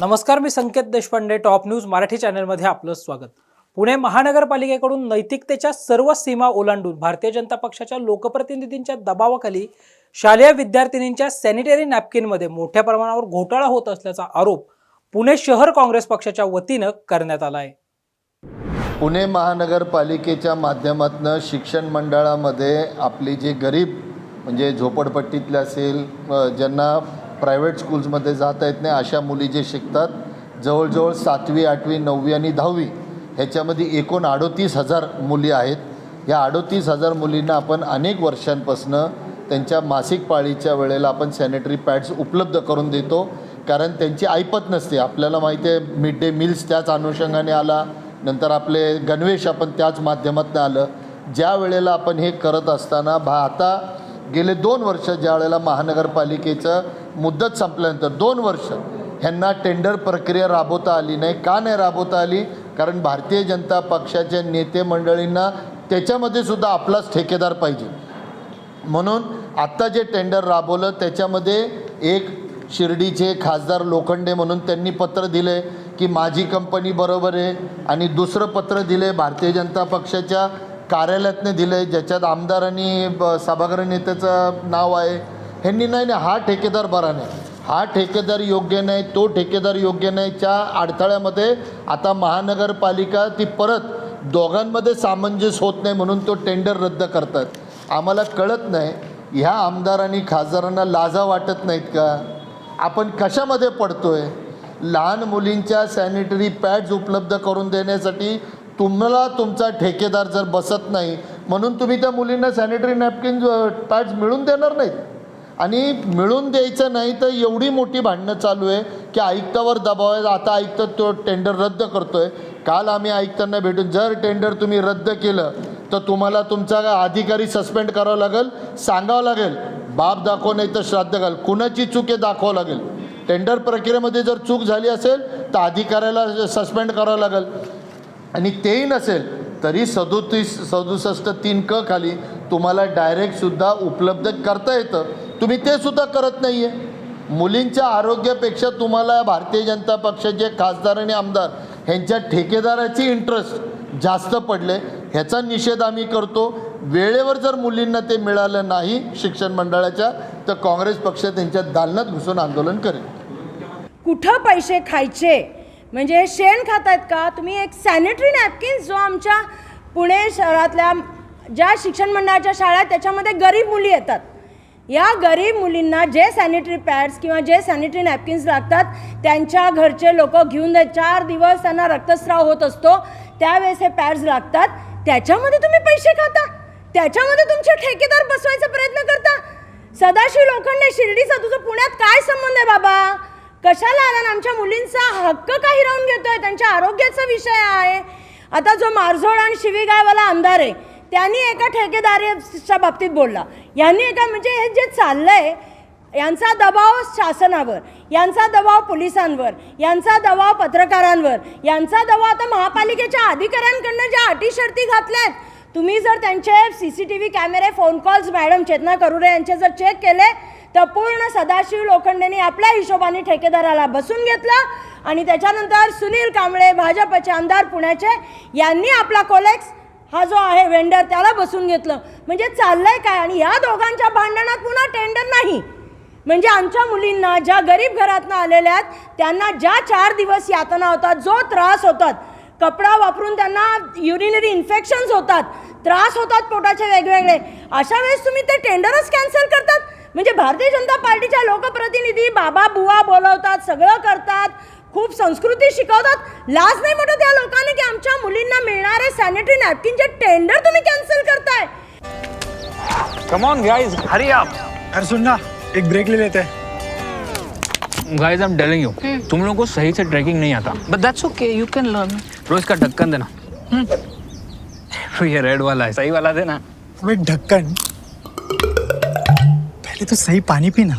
नमस्कार मी Sanket Deshpande top news Marathi चॅनलमध्ये आपलं स्वागत. पुणे महानगरपालिकेकडून नैतिकतेच्या सर्व सीमा ओलांडून भारतीय जनता पक्षाच्या लोकप्रतिनिधींच्या दबावाखाली शालेय विद्यार्थिनींच्या सॅनिटरी नॅपकिनमध्ये मोठ्या प्रमाणावर घोटाळा होत असल्याचा आरोप पुणे शहर काँग्रेस पक्षाच्या वतीनं करण्यात आला आहे. पुणे महानगरपालिकेच्या माध्यमातून शिक्षण मंडळामध्ये आपली जी गरीब म्हणजे झोपडपट्टीतले असेल ज्यांना प्रायव्हेट स्कूल्समध्ये जाता येत नाही. अशा मुली जे शिकतात जवळजवळ सातवी आठवी नववी आणि दहावी ह्याच्यामध्ये एकूण अडोतीस हजार मुली आहेत. या अडोतीस हजार मुलींना आपण अनेक वर्षांपासनं त्यांच्या मासिक पाळीच्या वेळेला आपण सॅनिटरी पॅड्स उपलब्ध करून देतो. कारण त्यांची ऐपत नसते. आपल्याला माहिती आहे मिड डे मील्स त्याच अनुषंगाने आला नंतर आपले गणवेश आपण त्याच माध्यमातून आलं. ज्या वेळेला आपण हे करत असताना भा आता गेले दोन वर्ष ज्या वेळेला महानगरपालिकेचं मुदत संपल्यानंतर दोन वर्ष ह्यांना टेंडर प्रक्रिया राबवता आली नाही. का नाही राबवता आली? कारण भारतीय जनता पक्षाच्या नेते मंडळींना त्याच्यामध्ये सुद्धा आपलाच ठेकेदार पाहिजे. म्हणून आत्ता जे टेंडर राबवलं त्याच्यामध्ये एक शिर्डीचे खासदार लोखंडे म्हणून त्यांनी पत्र दिले की माझी कंपनी बरोबर आहे आणि दुसरं पत्र दिले भारतीय जनता पक्षाच्या कार्यालयातनं दिलं आहे ज्याच्यात आमदार आणि ब- सभागृह नेत्याचं नाव आहे. ह्यांनी नाही नाही हा ठेकेदार बरा नाही. हा ठेकेदार योग्य नाही तो ठेकेदार योग्य नाहीच्या अडथळ्यामध्ये आता महानगरपालिका ती परत दोघांमध्ये सामंजस्य होत नाही म्हणून तो टेंडर रद्द करतात. आम्हाला कळत नाही ह्या आमदार आणि खासदारांना लाजा वाटत नाहीत का? आपण कशामध्ये पडतो आहे लहान मुलींच्या सॅनिटरी पॅड्स उपलब्ध करून देण्यासाठी तुम्हाला तुमचा ठेकेदार जर बसत नाही म्हणून तुम्ही त्या मुलींना सॅनिटरी नॅपकिन पॅड्स मिळून देणार नाहीत. आणि मिळून द्यायचं नाही तर एवढी मोठी भांडणं चालू आहे की आयुक्तावर दबाव आहे. आता आयुक्त तो टेंडर रद्द करतो आहे काल आम्ही आयुक्तांना भेटून जर टेंडर तुम्ही रद्द केलं तर तुम्हाला तुमचा अधिकारी सस्पेंड करावा लागेल सांगावं लागेल बाप दाखव नाही तर श्राद्ध घाल. कुणाची चूक आहे दाखवावं लागेल. टेंडर प्रक्रियेमध्ये जर चूक झाली असेल तर अधिकाऱ्याला सस्पेंड करावं लागेल. आणि तेही नसेल तरी सदोतीस सदुसष्ट तीन क खाली तुम्हाला डायरेक्टसुद्धा उपलब्ध करता येतं. तुम्ही ते सुद्धा करत नाही आहे मुलींच्या आरोग्यापेक्षा तुम्हाला भारतीय जनता पक्षाचे खासदार आणि आमदार ह्यांच्या ठेकेदाराची इंटरेस्ट जास्त पडले ह्याचा निषेध आम्ही करतो. वेळेवर जर मुलींना ते मिळालं नाही शिक्षण मंडळाच्या तर काँग्रेस पक्ष त्यांच्या दालनात घुसून आंदोलन करेल. कुठं पैसे खायचे? म्हणजे शेण खात आहेत का? तुम्ही एक सॅनिटरी नॅपकिन्स जो आमच्या पुणे शहरातल्या ज्या शिक्षण मंडळाच्या शाळा आहेत त्याच्यामध्ये गरीब मुली येतात. या गरीब मुलींना जे सॅनिटरी पॅड्स किंवा जे सॅनिटरी नॅपकिन्स लागतात त्यांच्या घरचे लोक घेऊन चार दिवस त्यांना रक्तस्राव होत असतो. त्यावेळेस हे पॅड्स लागतात. त्याच्यामध्ये तुम्ही पैसे खाता. त्याच्यामध्ये तुमचे ठेकेदार बसवायचा प्रयत्न करता. सदाशिव लोखंडे शिर्डीचा तुझं पुण्यात काय संबंध आहे बाबा? कशाला आला आमच्या मुलींचा हक्क का हिरावून घेतोय? त्यांच्या आरोग्याचा विषय आहे. आता जो मारझोड आणि शिवीगाळवाला आमदार आहे त्यांनी एका ठेकेदारीच्या बाबतीत बोलला. यांनी एका म्हणजे हे जे चाललंय यांचा दबाव शासनावर यांचा दबाव पोलिसांवर यांचा दबाव पत्रकारांवर यांचा दबाव आता महापालिकेच्या अधिकाऱ्यांकडनं ज्या अटी शर्ती घातल्यात तुम्ही जर त्यांचे सी सी टी व्ही कॅमेरे phone calls madam Chetna Karure यांचे जर चेक केले तर पूर्ण सदाशिव लोखंडेने आपल्या हिशोबाने ठेकेदाराला बसून घेतलं आणि त्याच्यानंतर सुनील कांबळे भाजपचे आमदार पुण्याचे यांनी आपला कोलेक्स हा जो आहे वेंडर त्याला बसून घेतलं. म्हणजे चाललंय काय? आणि ह्या दोघांच्या भांडणात पुन्हा टेंडर नाही. म्हणजे आमच्या मुलींना ज्या गरीब घरातनं आलेल्या आहेत त्यांना ज्या चार दिवस यातना होतात जो त्रास होतात. कपडा वापरून त्यांना युरिनरी इन्फेक्शन्स होतात. त्रास होतात पोटाचे वेगवेगळे. अशा वेळेस तुम्ही ते टेंडरच कॅन्सल करतात. म्हणजे भारतीय जनता पार्टीच्या लोकप्रतिनिधी बाबा बुवा बोलवतात सगळं करतात. खूप संस्कृती शिकवतात. लाज नाही म्हणत या लोकांनी की आमच्या मुलींना मिळणारे सॅनिटरी नॅपकिनचे टेंडर तुम्ही कॅन्सल करताय. कम ऑन गाइस हरी आप अरे सुन ना एक ब्रेक ले लेते. हैं guys I am telling you तुम लोगों को सही से ट्रैकिंग नहीं आता. But that's okay, you can learn. रोज का ढक्कन देना. तो ये रेड वाला है सही वाला देना. अब एक ढक्कन। पहले तो सही पानी पीना।